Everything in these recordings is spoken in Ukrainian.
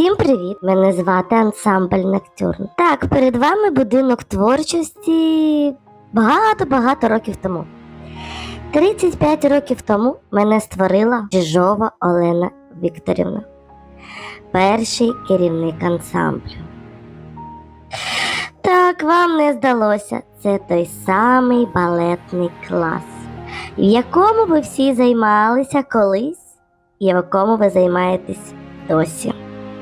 Всім привіт! Мене звати ансамбль Ноктюрн. Так, перед вами будинок творчості багато-багато років тому. 35 років тому мене створила Жижова Олена Вікторівна, перший керівник ансамблю. Так вам не здалося, це той самий балетний клас, в якому ви всі займалися колись і в якому ви займаєтесь досі.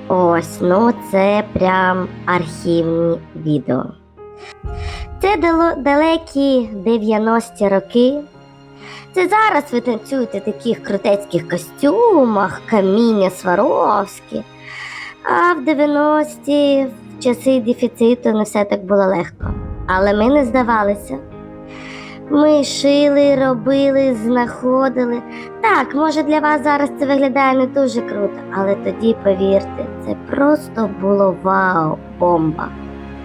Ось, ну це прям архівні відео. Це далекі 90-ті роки. Це зараз ви танцюєте в таких крутецьких костюмах, каміння Сваровські. А в 90-ті, в часи дефіциту, не все так було легко. Але ми не здавалися. Ми шили, робили, знаходили. Так, може для вас зараз це виглядає не дуже круто, але тоді, повірте, це просто було вау, бомба.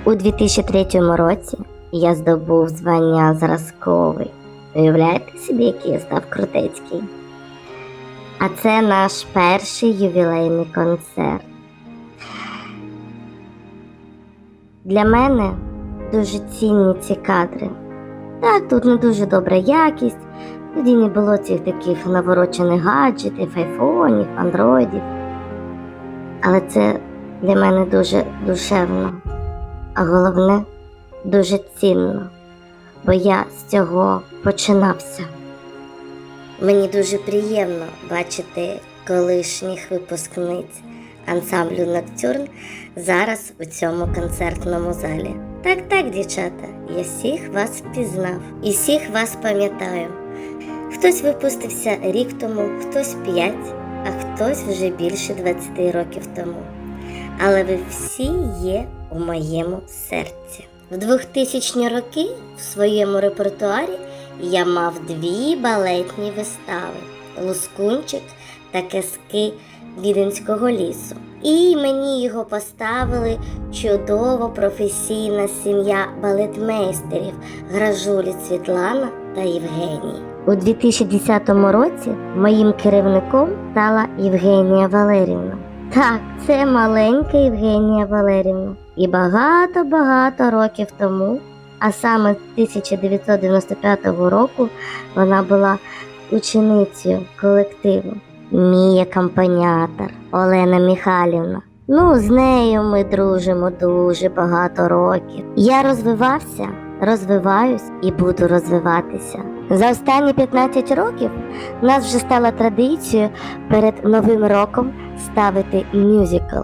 У 2003 році я здобув звання зразковий. Уявляєте собі, який я став крутецький? А це наш перший ювілейний концерт. Для мене дуже цінні ці кадри. Так, тут не дуже добра якість, тоді не було цих таких наворочених гаджетів, айфонів, андроїдів. Але це для мене дуже душевно, а головне дуже цінно, бо я з цього починався. Мені дуже приємно бачити колишніх випускниць ансамблю Ноктюрн зараз у цьому концертному залі. Так, так, дівчата, я всіх вас впізнав і всіх вас пам'ятаю. Хтось випустився рік тому, хтось п'ять, а хтось вже більше 20 років тому. Але ви всі є у моєму серці. В 2000 роки в своєму репертуарі я мав дві балетні вистави Лускунчик та казки Віденського лісу. І мені його поставили чудово професійна сім'я балетмейстерів Гражулі Світлана та Євгеній. У 2010 році моїм керівником стала Євгенія Валерівна. Так, це маленька Євгенія Валерівна. І багато-багато років тому, а саме з 1995 року, вона була ученицею колективу. Мій акомпаніатор Олена Михайлівна. Ну, з нею ми дружимо дуже багато років. Я розвивався, розвиваюсь і буду розвиватися. За останні 15 років в нас вже стала традицією перед новим роком ставити мюзикл.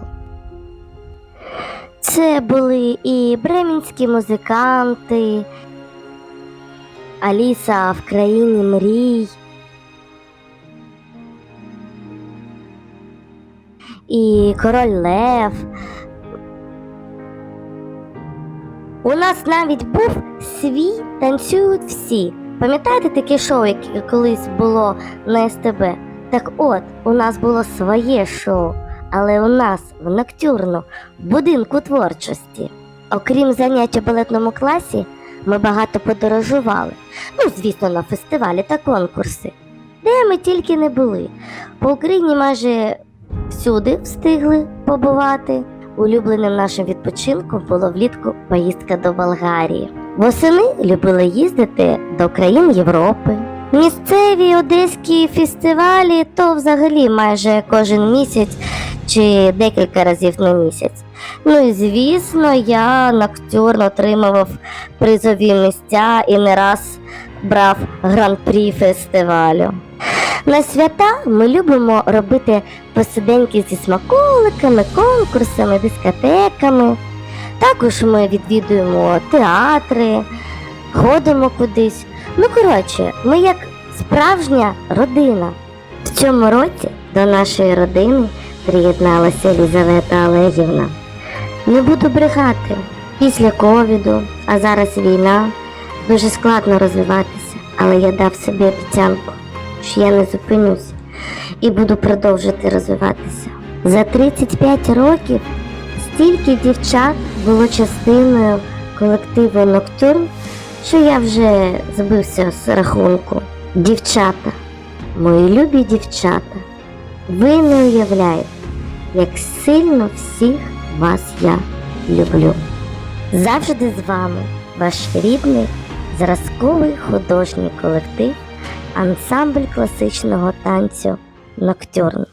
Це були і бремінські музиканти, Аліса в країні мрій. І король Лев. У нас навіть був свій танцюють всі. Пам'ятаєте таке шоу, яке колись було на СТБ? Так от, у нас було своє шоу, але у нас в ноктюрну, в будинку творчості. Окрім занять у балетному класі, ми багато подорожували. Ну, звісно, на фестивалі та конкурси. Де ми тільки не були. По Україні майже всюди встигли побувати. Улюбленим нашим відпочинком було влітку поїздка до Болгарії. Восени любили їздити до країн Європи. Місцеві одеські фестивалі то взагалі майже кожен місяць чи декілька разів на місяць. Ну і звісно, я ноктюрно отримував призові місця і не раз брав гран-прі фестивалю. На свята ми любимо робити посиденьки зі смаколиками, конкурсами, дискотеками. Також ми відвідуємо театри, ходимо кудись. Ну, коротше, ми як справжня родина. В цьому році до нашої родини приєдналася Елізавета Олегівна. Не буду брехати. Після ковіду, а зараз війна, дуже складно розвиватися, але я дав собі обіцянку, що я не зупинюся і буду продовжити розвиватися. За 35 років стільки дівчат було частиною колективу Ноктюрн, що я вже збився з рахунку. Дівчата, мої любі дівчата, ви не уявляєте, як сильно всіх вас я люблю. Завжди з вами ваш рідний зразковий художній колектив ансамбль класичного танцю Ноктюрн.